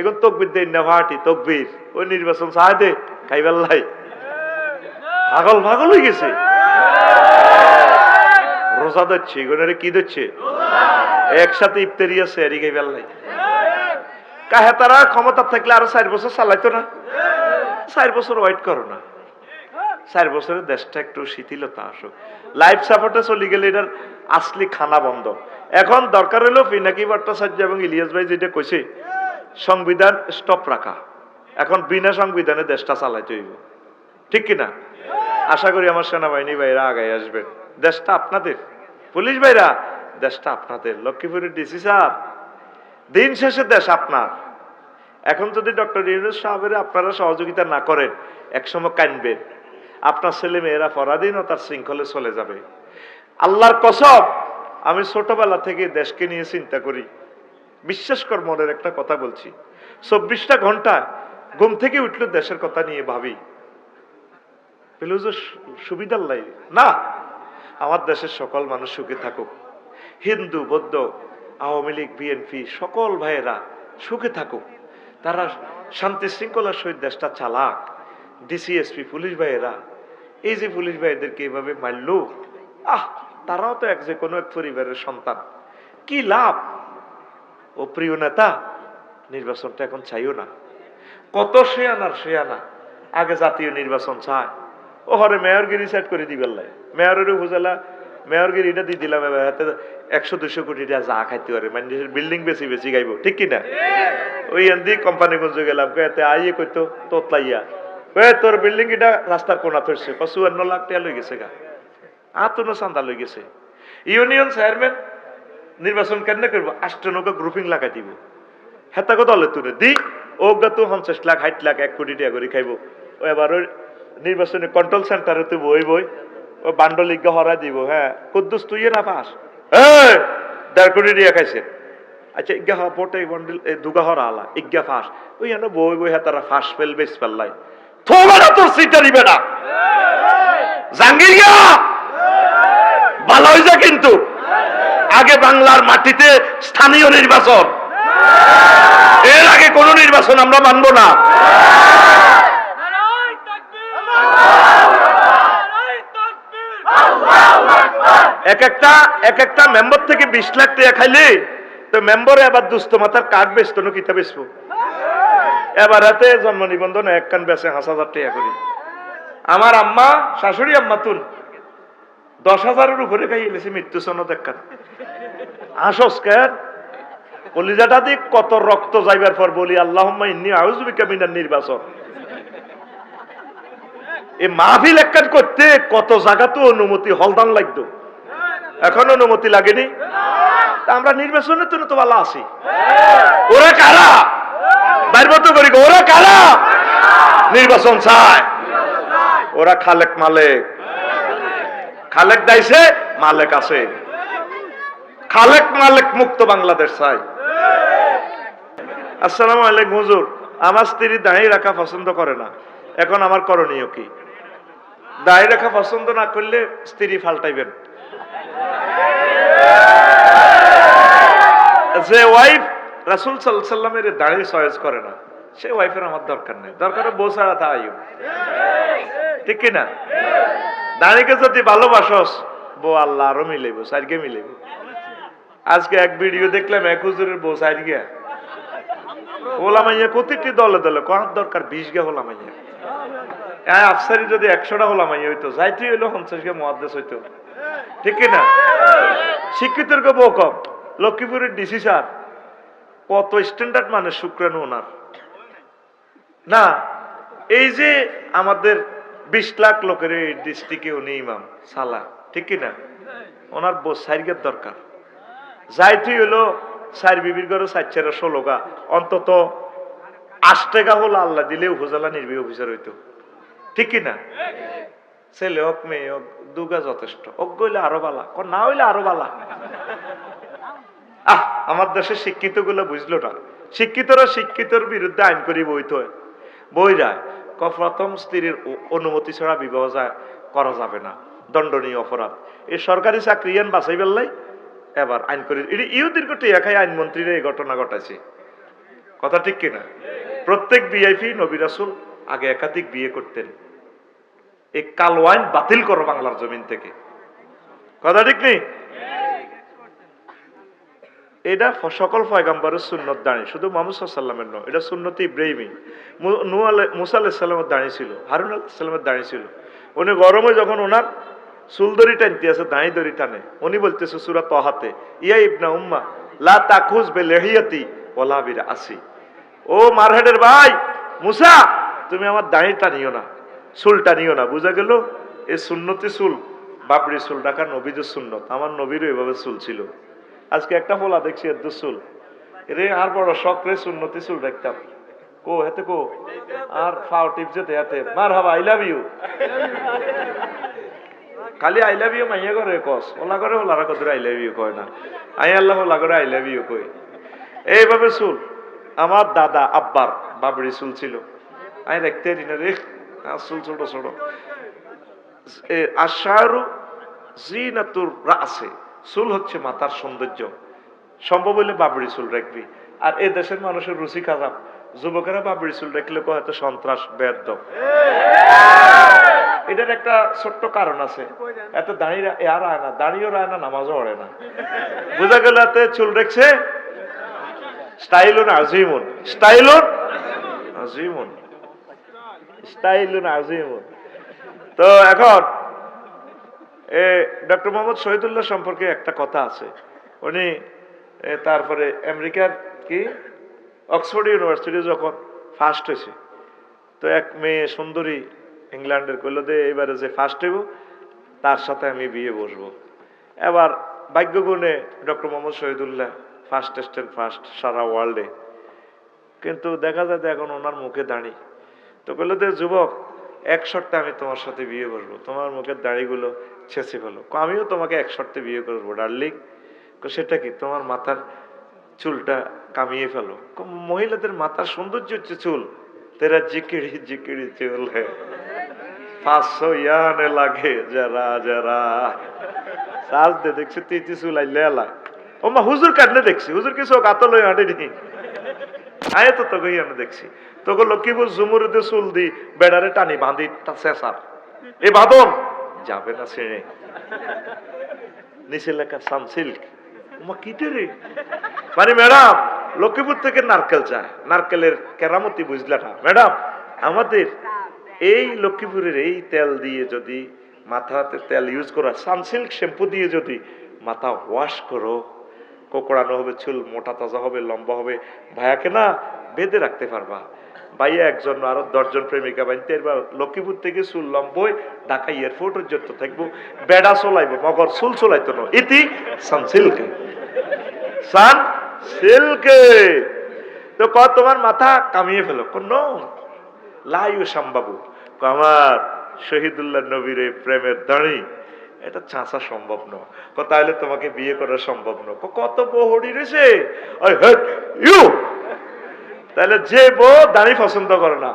এখন তকবির দেন না ভাটি, তকবির। ওই নির্বাচন দে খাইবেল্লাই পাগল পাগল হয়ে গেছে। রোজা দিচ্ছে এগুলোরে কি দিচ্ছে একসাথে ইফতারি আছে এরি খাইবেল্লাই কাহে তারা ক্ষমতা থাকলে আরও চার বছর চালাইতো না? চার বছর ওয়েট করো না। চার বছরের দেশটা একটু শিথিলতা আসুক। লাইফ সাপোর্টে চলে গেলে এটার আসলি খানা বন্ধ। এখন দরকার হলো পিনাকি ভট্টাচার্য এবং ইলিয়াস ভাই যেটা কইছে সংবিধান স্টপ রাখা। এখন বিনা সংবিধানে দেশটা চালাইতে হইব। ঠিক কিনা? আশা করি আমার সেনাবাহিনী ভাইরা আগায় আসবেন দেশটা আপনাদের। পুলিশ ভাইরা, দেশটা আপনাদের। লক্ষ্মীপুরের ডিসি স্যার, দিন শেষে দেশ আপনার। এখন যদি ডক্টর ইউনুস সাহেবের আপনারা সহযোগিতা না করেন, একসময় কানবেন। আপনার ছেলে মেয়েরা পরাধীনতার শৃঙ্খলে চলে যাবে। আল্লাহর কসব, আমি ছোটবেলা থেকে দেশকে নিয়ে চিন্তা করি। বিশ্বাস কর মনের একটা কথা বলছি। চব্বিশটা ঘণ্টা ঘুম থেকে উঠলে দেশের কথা নিয়ে ভাবি। সুবিধার লাই। না, আমার দেশের সকল মানুষ সুখে থাকুক। হিন্দু, বৌদ্ধ, আওয়ামী লীগ, বিএনপি, সকল ভাইয়েরা সুখে থাকুক। তারা শান্তি শৃঙ্খলার সহিত দেশটা চালাক। ডিসিএসপি পুলিশ ভাইয়েরা, এই যে পুলিশ ভাইদেরকে এভাবে মারল, আহ, তারাও তো এক যে কোনো এক পরিবারের সন্তান। কি লাভ? ও প্রিয় নেতা, নির্বাচনটা এখন চাইও না। কত সে আনা। আগে জাতীয় নির্বাচন চায়। ও হরে মেয়রগিরি সেট করে দিবেন লাই মেয়রের উপজেলা, মেয়রগিরিটা দিয়ে দিলাম এবার হাতে একশো দুশো কোটি টাকা যা খাইতে পারে। মানে বিল্ডিং বেশি বেশি গাইব, ঠিক কি না ওই এনদি কোম্পানি গঞ্জ গেলাম এতে আইয়ে কইতো, তোতলাইয়া। ওই তোর বিল্ডিং এটা রাস্তার কোনা ধরছে চুয়ান্ন লাখ টাকা লই গেছে গা। আতুনো চান্দা লই গেছে। ইউনিয়ন চেয়ারম্যান নির্বাচন কেন করব? আষ্টনৌকা গ্রুপিং লাগাই দিব। হেতাকে দলে তুলে? দি ওগা তো পঞ্চাশ লাখ ষাট লাখ এক কোটি টাকা করে খাইব। ও এবার ওই নির্বাচনী কন্ট্রোল সেন্টারে তুই বই বই ও বান্ডলিজ্ঞা হরা দিব হ্যাঁ। কুদ্দুস তুই না পাস এই, দেড় কোটি টাকা খাইছে আচ্ছা ইজ্ঞা হওয়া পটে বন্ডল দুগা হরা আলা ইজ্ঞা ফাঁস। ওই এনে বই বই হ্যাঁ তারা ফাঁস ফেল বেশ ফেললাই। থোবা তোর সিটটা নিবে না। জাঙ্গির গা ভালো হয়েছে কিন্তু। আগে বাংলার মাটিতে স্থানীয় নির্বাচন। এর আগে কোন নির্বাচন আমরা মানব না। এক একটা এক একটা মেম্বার থেকে বিশ লাখ টাকা খাইলে, তো মেম্বরে আবার দুস্থ মাথার কার্ড বেচতো না, কিতা বেচবো? এবার হাতে জন্ম নিবন্ধন এক কান বেচে হাঁস হাজার টাকা করি। আমার আম্মা, শাশুড়ি আম্মা তুন। দশ হাজারের উপরে খাই মৃত্যু এক কান? হাসস কেন? কলিজাটা দিক কত রক্ত যাইবার পর বলি আল্লাহ ইন্নি নির্বাচন। এই মাহফিল একখান করতে কত জায়গা তো অনুমতি, হলদান লাগতো। এখন অনুমতি লাগেনি? তা আমরা নির্বাচনের জন্য তো ভালো আছি। ওরা কারা? বাইর তো করি, ওরা কারা? নির্বাচন চায়। ওরা খালেক মালেক। খালেক দাইছে, মালেক আছে। খালেক মালেক মুক্ত বাংলাদেশ চাই। আসসালামু আলাইকুম, হুজুর। আমার স্ত্রী দাঁড়িয়ে রাখা পছন্দ করে না। এখন আমার করণীয় কি? দাঁড়িয়ে রাখা পছন্দ না করলে স্ত্রী ফাল্টাইবেন। যে ওয়াইফ রাসুল সাল্লামের দাঁড়িয়ে চয়েস করে না, সে ওয়াইফের আমার দরকার নেই। দরকার বউ ছাড়া তা আইও ঠিক কিনা? দাঁড়িয়ে যদি ভালোবাসস, বউ আল্লাহ আরও মিলেব সাইডকে মিলেব আজকে এক ভিডিও দেখলাম, এক হুজুরের বউ সাইড গিয়া হোলামাইয়া প্রতিটি দলে দলে কোন দরকার বিশ গে হোলামাইয়া হ্যাঁ আফসারি যদি একশোটা হোলামাইয়া হইতো, যাইতে হইল পঞ্চাশ গে মহাদেশ হইতো। ঠিক কিনা শিক্ষিতের কে বউ কম, লক্ষ্মীপুরের ডিসি স্যার, কত স্ট্যান্ডার্ড মানে শুক্রাণু ওনার। না, এই যে আমাদের বিশ লাখ লোকের এই ডিস্ট্রিক্টে উনি ইমাম, সালা, ঠিক কিনা? ওনার বউ সাইকের দরকার। যাইতে হলো সাইর বিবির ঘরে সাইচারা ষোলো গা অন্তত আট টাকা হলো আল্লাহ দিলে উপজেলা নির্বাহী অফিসার হইতো। ঠিক কিনা? ছেলে হোক, মেয়ে হোক, দুগা যথেষ্ট। অজ্ঞ হইলে আরও বালা ক না হইলে আরও বালা। আহ, আমার দেশে শিক্ষিতগুলো বুঝলো না। শিক্ষিতরা শিক্ষিতর বিরুদ্ধে আইন করি বইতে হয়। বই যায় প্রথম স্ত্রীর অনুমতি ছাড়া বিবাহ করা যাবে না। দণ্ডনীয় অপরাধ। এই সরকারি চাকরি আন বাছাই পেলাই এবার আইন করি। এটি ইহুদির কোটে একাই আইনমন্ত্রীরা এই ঘটনা ঘটাইছে। কথা ঠিক কিনা প্রত্যেক বিআইপি নবী রাসূল আগে একাধিক বিয়ে করতেন। এই কালো আইন বাতিল করো বাংলার জমিন থেকে। কথা ঠিক নেই? এটা সকল পয়গাম্বরের সুন্নত দাঁড়িয়ে শুধু মোহাম্মদ সাল্লামের নয়, এটা সুন্নতি ইব্রাহিমী। নূহ আলাই- মুসা দাঁড়িয়ে ছিল, হারুন আলাহিসাল্লামের দাঁড়িয়ে ছিল। উনি গরমে যখন ওনার সুলদরি টানতে আছে, দাঁড়ি দড়ি টানে, উনি বলতেছে সুরা তহাতে, ইয়া ইবনা উম্মা, লা তাকুজ বে লেহিয়াতি ওলা বিরা আসি ও মারহেডের ভাই, মুসা, তুমি আমার দাঁড়ি টানিও না, চুল টানিও না। বুঝা গেল এই সুন্নতি চুল বাবরি চুল ডাকা নবীদের সুন্নত। আমার নবীরও এভাবে চুল ছিল। আজকে একটা ফোলা দেখছি চুল। রে আর বড় শখ রে সুন্নতি চুল দেখতাম। কো, হেতে কো? আর ফাও টিপছে তে হাতে। মার হাবা আই লাভ ইউ খালি আই লাভ ইউ মাইয়া করে কস। ওলা করে ওলারা কত আই লাভ ইউ কয় না। আই আল্লাহ, ওলা করে আই লাভ ইউ কই। এইভাবে চুল। আমার দাদা, আব্বার বাবরি চুল ছিল। আমি দেখতে না রে। চুল ছোট ছোট। আশারু জিনাতুর রাসে। চুল হচ্ছে মাথার সৌন্দর্য। সম্ভব হলে বাবরি চুল রাখবি। আর এই দেশের মানুষের রুচি খারাপ। যুবকেরা বাবরি চুল রাখলে হয়তো সন্ত্রাস বেদ এটার একটা ছোট্ট কারণ আছে। এত দাঁড়িয়ে আর আয় না দাঁড়িয়েও রায় না, নামাজও পড়ে না। বোঝা গেল এতে চুল রেখছে? স্টাইলুন আজিমুন। স্টাইলুন? আজিমুন। স্টাইলুন আজিমুন। তো এখন এ, ডক্টর মোহাম্মদ শহীদুল্লাহ সম্পর্কে একটা কথা আছে। উনি তারপরে আমেরিকার কি? অক্সফোর্ড ইউনিভার্সিটি যখন ফার্স্ট হয়েছে, তো এক মেয়ে সুন্দরী ইংল্যান্ডের কইলো, দে, এবারে যে ফার্স্ট হইব, তার সাথে আমি বিয়ে বসবো। এবার ভাগ্যগুণে ডক্টর মোহাম্মদ শহীদুল্লাহ ফার্স্ট টেস্টের ফার্স্ট সারা ওয়ার্ল্ডে কিন্তু দেখা যায় এখন ওনার মুখে দাঁড়ি। তো বলল যে যুবক, এক শর্তে আমি তোমার সাথে বিয়ে বসবো। তোমার মুখের দাড়িগুলো ছেঁচে ফেলো আমিও তোমাকে এক শর্তে বিয়ে করব, ডার্লিং। সেটা কি? তোমার মাথার চুলটা কামিয়ে ফেলো। মহিলাদের মাথার সৌন্দর্য হচ্ছে চুল। তেরা জিকিড়ি জিকিড়ি চুল হে। পাঁচশো ইয়ানে লাগে যারা যারা। সাজ দে, দেখছি, তিতি চুল আইলে এলা। ও মা হুজুর কাটলে দেখছি। হুজুর কিছু কাতল হয়ে হাঁটেনি। আয় তো তোকে আমি দেখছি। তোকে লক্ষ্মীপুর ঝুমুরিতে চুল দি বেড়ারে টানি, বাঁধি, তা এ বাঁধন। যাবে না ছেড়ে। নিচে লেখা সানসিল্ক মানে ম্যাডাম লক্ষ্মীপুর থেকে নারকেল যায় নারকেলের কেরামতি বুঝলে না। ম্যাডাম আমাদের এই লক্ষ্মীপুরের এই তেল দিয়ে যদি মাথাতে তেল ইউজ করা সানসিল্ক শ্যাম্পু দিয়ে যদি মাথা ওয়াশ করো, কোকড়ানো হবে, চুল মোটা, তাজা হবে, লম্বা হবে, ভাইয়াকে না বেঁধে রাখতে পারবা। ভাইয়া একজন আরও দশজন প্রেমিকা বানতে এবার লক্ষ্মীপুর থেকে চুল লম্বই ঢাকা এয়ারপোর্ট পর্যন্ত থাকব। বেড়া চলাইবো, মগর চুল চলাইতো না। ইতি সান সিল্কে। সান সিল্কে। তো ক তোমার মাথা কামিয়ে ফেলো। কোন লাইউ সম্বাবু। ক আমার শহীদুল্লাহ নবীর এই প্রেমের দাঁড়ি এটা চাঁচা সম্ভব নয়। তাহলে তোমাকে বিয়ে করা সম্ভব নয়। কত বহড়ি রয়েছে। ইউ! তাহলে যে বউ দাঁড়ি পছন্দ করে না,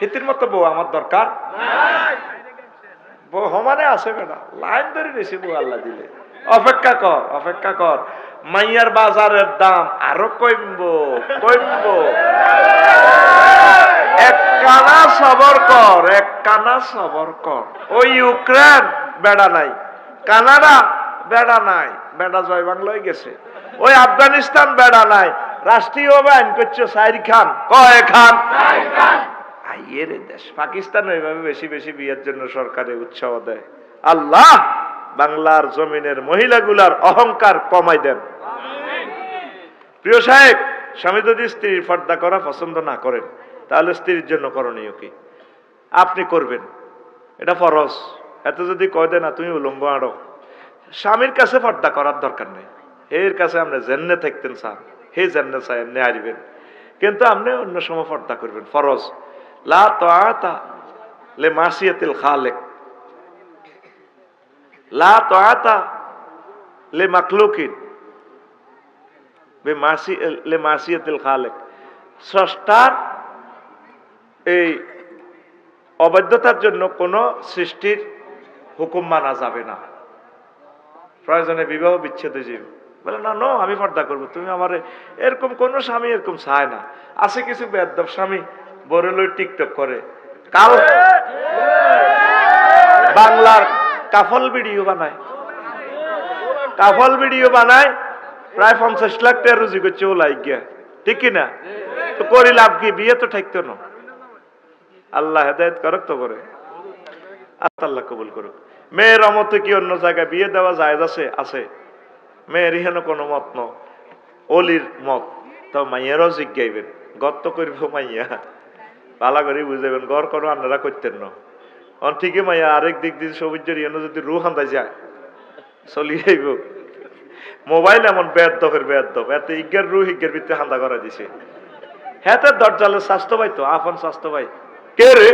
হিতির মতো বউ আমার দরকার? বউ সমানে আছে বেটা লাইন ধরে নিয়েছি বউ আল্লাহ দিলে। অপেক্ষা কর অপেক্ষা কর। মাইয়ার বাজারের দাম আরও কমব কমব। এক কানা সবর কর, এক কানা সবর কর। ওই ইউক্রেন, বেড়া নাই। কানাডা, বেড়া নাই। বেড়া জয় বাংলায় গেছে। ওই আফগানিস্তান, বেড়া নাই। রাষ্ট্রীয়ভাবে আইন করছে সাইর খান। কয় খান? আইয়ের দেশ পাকিস্তান এইভাবে বেশি বেশি বিয়ের জন্য সরকারে উৎসাহ দেয়। আল্লাহ বাংলার জমিনের মহিলাগুলার অহংকার কমাই দেন। প্রিয় সাহেব স্বামী যদি স্ত্রীর পর্দা করা পছন্দ না করেন তাহলে স্ত্রীর জন্য করণীয় কি? আপনি করবেন। এটা ফরজ। এত যদি কয় দেয় না তুমি উলম্ব আড়ো স্বামীর কাছে পর্দা করার দরকার নেই। এর কাছে আমরা জেন্নে থাকতেন স্যার। হে জেন্নে চাই আসবেন। কিন্তু আপনি অন্য সময় পর্দা করবেন, ফরজ। লা খালেক। লা লে লে খালেক। স্রষ্টার এই অবাধ্যতার জন্য কোনো সৃষ্টির হুকুম মানা যাবে না। প্রয়োজনে বিবাহ বিচ্ছেদ যাবে। বলে, না, নো, আমি পর্দা করব। তুমি আমার এরকম কোনো স্বামী এরকম চায় না। আছে কিছু বেদব স্বামী, বড় লই টিকটক করে। কাল বাংলার কাফল ভিডিও বানায়। কাফল ভিডিও বানায়, প্রায় পঞ্চাশ লাখ টাকা রুজি করছে, ও লাইক গিয়া। ঠিক কি না? তো করি লাভ কি? বিয়ে তো ঠাকতো না। আল্লাহ হেদায়ত করক তো করে। আল্লাহ কবুল করুক। মেয়ের অমতে কি অন্য জায়গায় বিয়ে দেওয়া যায় আছে? আছে। মেয়ের ইহেন কোনো মত ন। অলির মত। তো মাইয়ারও জিজ্ঞাইবেন গর্ত করব মাইয়া। পালা করে বুঝাবেন গড় কোনো আন্নারা করতেন না। অন ঠিকই মাইয়া, আরেক দিক দিয়ে সবুজের ইয়েন যদি রু হান্দাই যায়, চলি যাইব মোবাইল এমন বেদ দফের বেদ দফ এত ইজ্ঞার রু হিজ্ঞের ভিতরে হান্দা করা দিছে। হেতে দরজালে স্বাস্থ্য ভাই তো, আপন স্বাস্থ্য ভাই। কে রে?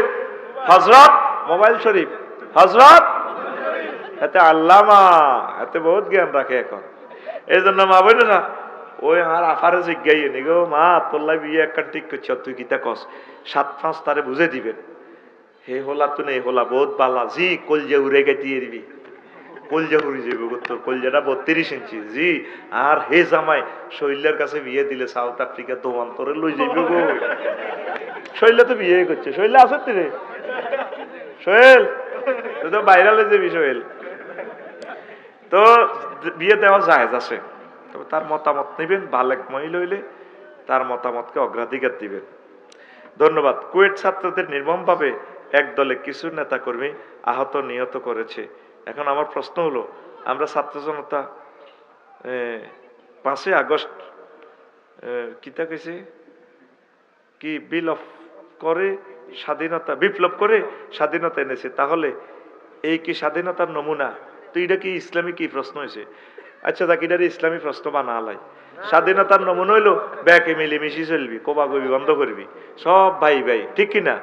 হজরত মোবাইল শরীফ। হজরত এতে আল্লামা এতে বহুত জ্ঞান রাখে এখন। এই জন্য মা না, ওই আমার আফারে জিজ্ঞাই নি গো, মা তোল্লাই বিয়ে ঠিক তুই কিতা কস। সাত পাঁচ তারে বুঝে দিবেন। হে হোলা তো হোলা, বহুত বালা, জি, কলজে উড়ে গে দিয়ে দিবি উড়ে যাবে তোর বত্রিশ ইঞ্চি, জি, আর হে জামাই, শৈলের কাছে বিয়ে দিলে সাউথ আফ্রিকা দোমান্তরে লই যাইবে গো। শৈলে তো বিয়ে করছে, শৈলে আছে রে। তুই তো বাইরালে যাবি সোহেল তো বিয়ে দেওয়া জায়েজ আছে। তবে তার মতামত নেবেন, বালেক মহিলা হইলে তার মতামতকে অগ্রাধিকার দিবেন। ধন্যবাদ। কুয়েট ছাত্রদের নির্মমভাবে এক দলে কিছু নেতাকর্মী আহত, নিহত করেছে। এখন আমার প্রশ্ন হলো, আমরা ছাত্র জনতা পাঁচই আগস্ট কিতা কইছে? কি বিল অফ করে স্বাধীনতা, বিপ্লব করে স্বাধীনতা এনেছে। তাহলে এই কি স্বাধীনতার নমুনা তো এটা কি ইসলামী কি প্রশ্ন হয়েছে আচ্ছা তাকে এটার ইসলামী প্রশ্ন বানা আলাই স্বাধীনতার নমুনা হইল, ব্যাকে মিলেমিশি চলবি, কোবা কবি বন্ধ করবি। সব ভাই ভাই, ঠিক কি না